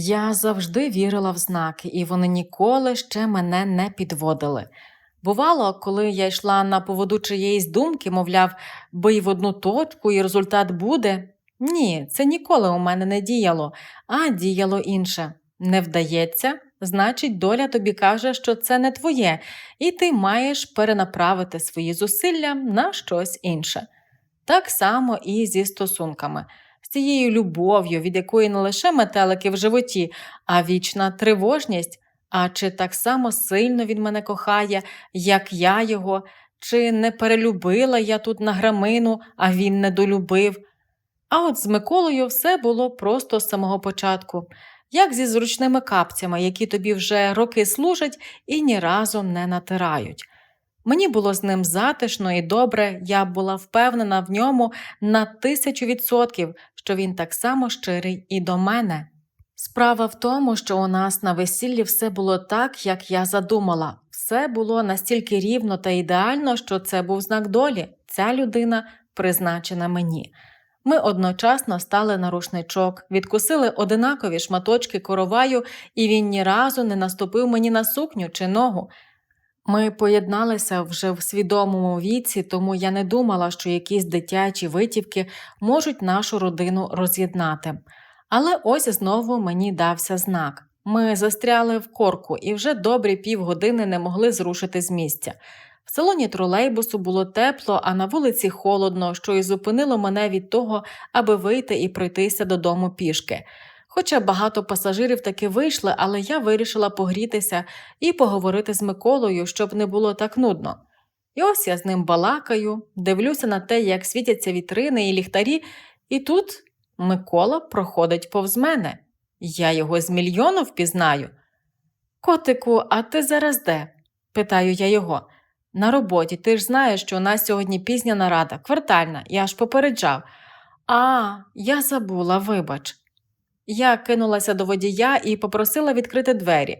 Я завжди вірила в знаки, і вони ніколи ще мене не підводили. Бувало, коли я йшла на поводу чиєїсь думки, мовляв, бий в одну точку і результат буде. Ні, це ніколи у мене не діяло, а діяло інше. Не вдається, значить, доля тобі каже, що це не твоє, і ти маєш перенаправити свої зусилля на щось інше. Так само і зі стосунками, з цією любов'ю, від якої не лише метелики в животі, а вічна тривожність. А чи так само сильно він мене кохає, як я його, чи не перелюбила я тут на грамину, а він не долюбив. А от з Миколою все було просто з самого початку, як зі зручними капцями, які тобі вже роки служать і ні разу не натирають. Мені було з ним затишно і добре, я була впевнена в ньому на тисячу відсотків, що він так само щирий і до мене. Справа в тому, що у нас на весіллі все було так, як я задумала. Все було настільки рівно та ідеально, що це був знак долі. Ця людина призначена мені. Ми одночасно стали на рушничок, відкусили одинакові шматочки короваю, і він ні разу не наступив мені на сукню чи ногу. Ми поєдналися вже в свідомому віці, тому я не думала, що якісь дитячі витівки можуть нашу родину роз'єднати. Але ось знову мені дався знак. Ми застряли в корку і вже добрі півгодини не могли зрушити з місця. В салоні тролейбусу було тепло, а на вулиці холодно, що й зупинило мене від того, аби вийти і пройтися додому пішки. Хоча багато пасажирів таки вийшли, але я вирішила погрітися і поговорити з Миколою, щоб не було так нудно. І ось я з ним балакаю, дивлюся на те, як світяться вітрини і ліхтарі, і тут Микола проходить повз мене. Я його з мільйону впізнаю. Котику, а ти зараз де? питаю я його. На роботі, ти ж знаєш, що у нас сьогодні пізня нарада, квартальна, я ж попереджав. А, я забула, вибач. Я кинулася до водія і попросила відкрити двері.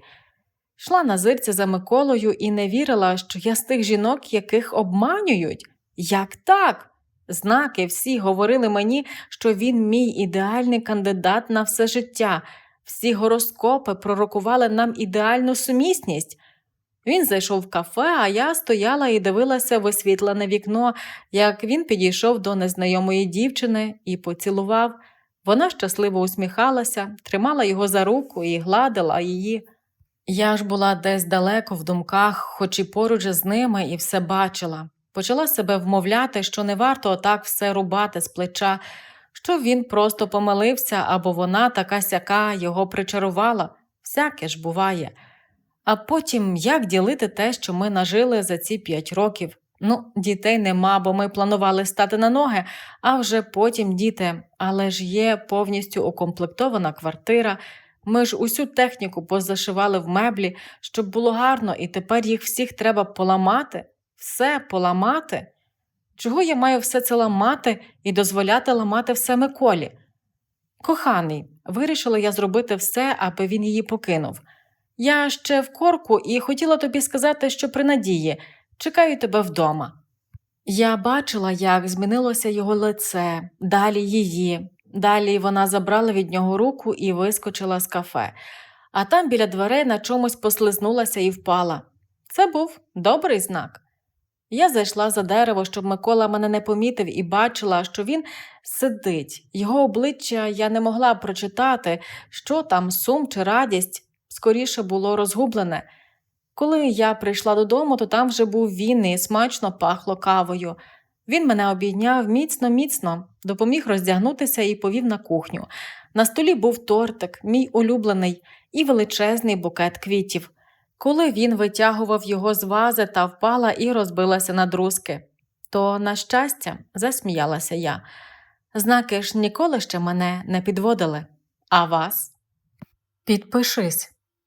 Йшла на зирці за Миколою і не вірила, що я з тих жінок, яких обманюють. Як так? Знаки всі говорили мені, що він мій ідеальний кандидат на все життя. Всі гороскопи пророкували нам ідеальну сумісність. Він зайшов в кафе, а я стояла і дивилася в освітлене вікно, як він підійшов до незнайомої дівчини і поцілував. Вона щасливо усміхалася, тримала його за руку і гладила її. Я ж була десь далеко в думках, хоч і поруч з ними, і все бачила. Почала себе вмовляти, що не варто отак все рубати з плеча, що він просто помилився або вона така сяка його причарувала. Всяке ж буває. А потім як ділити те, що ми нажили за ці п'ять років? Ну, дітей нема, бо ми планували стати на ноги, а вже потім діти. Але ж є повністю укомплектована квартира. Ми ж усю техніку позашивали в меблі, щоб було гарно, і тепер їх всіх треба поламати, все поламати. Чого я маю все це ламати і дозволяти ламати все Миколі? Коханий, вирішила я зробити все, аби він її покинув. Я ще в корку і хотіла тобі сказати, що при надії чекаю тебе вдома. Я бачила, як змінилося його лице, далі її. Далі вона забрала від нього руку і вискочила з кафе, а там біля дверей на чомусь послизнулася і впала. Це був добрий знак. Я зайшла за дерево, щоб Микола мене не помітив і бачила, що він сидить. Його обличчя я не могла прочитати, що там сум чи радість, скоріше було розгублене. Коли я прийшла додому, то там вже був він і смачно пахло кавою. Він мене обійняв міцно, міцно, допоміг роздягнутися і повів на кухню. На столі був тортик, мій улюблений, і величезний букет квітів. Коли він витягував його з вази та впала і розбилася на друзки, то, на щастя, засміялася я. Знаки ж ніколи ще мене не підводили. А вас? Підпишись,